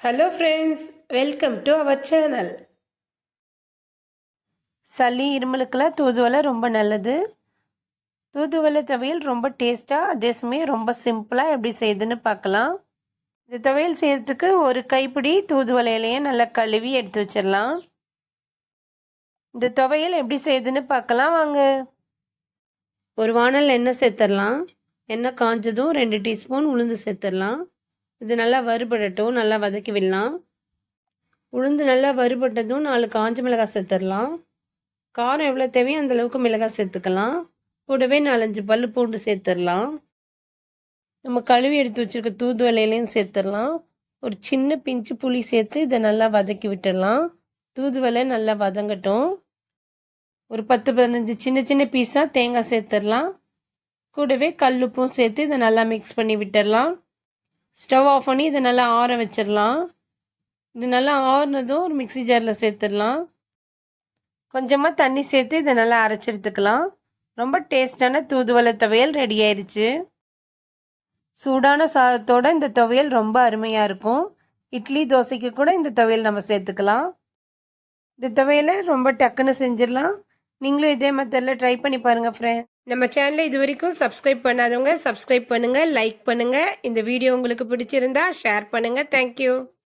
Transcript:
Hello friends welcome to our channel சளி இருமலுக்கெல்லாம் தூதுவளை ரொம்ப நல்லது. தூதுவளை துவையல் ரொம்ப டேஸ்ட்டாக அதே சமயம் ரொம்ப சிம்பிளாக எப்படி செய்யுதுன்னு பார்க்கலாம். இந்த துவையல் செய்கிறதுக்கு ஒரு கைப்பிடி தூதுவலையிலையே நல்லா கழுவி எடுத்து வச்சிடலாம். இந்த துவையல் எப்படி செய்யுதுன்னு பார்க்கலாம் வாங்க. ஒரு வானல் எண்ணெய் சேர்த்துடலாம் எண்ணெய் காஞ்சதும் ரெண்டு டீஸ்பூன் உளுந்து சேர்த்துடலாம் இது நல்லா வறுபடட்டும் நல்லா வதக்கி விடலாம். உளுந்து நல்லா வறுபட்டதும் நாலு காஞ்ச மிளகாய் சேர்த்துடலாம் காரம் எவ்வளோ தேவையோ அந்தளவுக்கு மிளகாய் சேர்த்துக்கலாம். கூடவே நாலஞ்சு பல் பூண்டு சேர்த்துடலாம் நம்ம கழுவி எடுத்து வச்சுருக்க தூதுவளையிலையும் சேர்த்துடலாம் ஒரு சின்ன பிஞ்சு புளி சேர்த்து இதை நல்லா வதக்கி விட்டுடலாம் தூதுவலை நல்லா வதங்கட்டும். ஒரு பத்து பதினஞ்சு சின்ன சின்ன பீஸாக தேங்காய் சேர்த்துடலாம். கூடவே கல்லுப்பும் சேர்த்து இதை நல்லா மிக்ஸ் பண்ணி விட்டுடலாம். ஸ்டவ் ஆஃப் பண்ணி இதை நல்லா ஆற வச்சிடலாம். இது நல்லா ஆறுனதும் ஒரு மிக்சி ஜாரில் சேர்த்துடலாம். கொஞ்சமாக தண்ணி சேர்த்து இதை நல்லா அரைச்சி எடுத்துக்கலாம். ரொம்ப டேஸ்டான தூதுவளை துவையல் ரெடி ஆயிடுச்சு சூடான சாதத்தோட இந்த துவையல் ரொம்ப அருமையாக இருக்கும். இட்லி தோசைக்கு கூட இந்த துவையல் நம்ம சேர்த்துக்கலாம். இந்த துவையலை ரொம்ப டக்குன்னு செஞ்சிடலாம். நீங்களும் இதே மெத்தடில் ட்ரை பண்ணி பாருங்கள் ஃப்ரெண்ட் நம்ம சேனலை இது வரைக்கும் சப்ஸ்கிரைப் பண்ணாதவங்க சப்ஸ்கிரைப் பண்ணுங்கள் லைக் பண்ணுங்கள் இந்த வீடியோ உங்களுக்கு பிடிச்சிருந்தா ஷேர் பண்ணுங்கள் தேங்க்யூ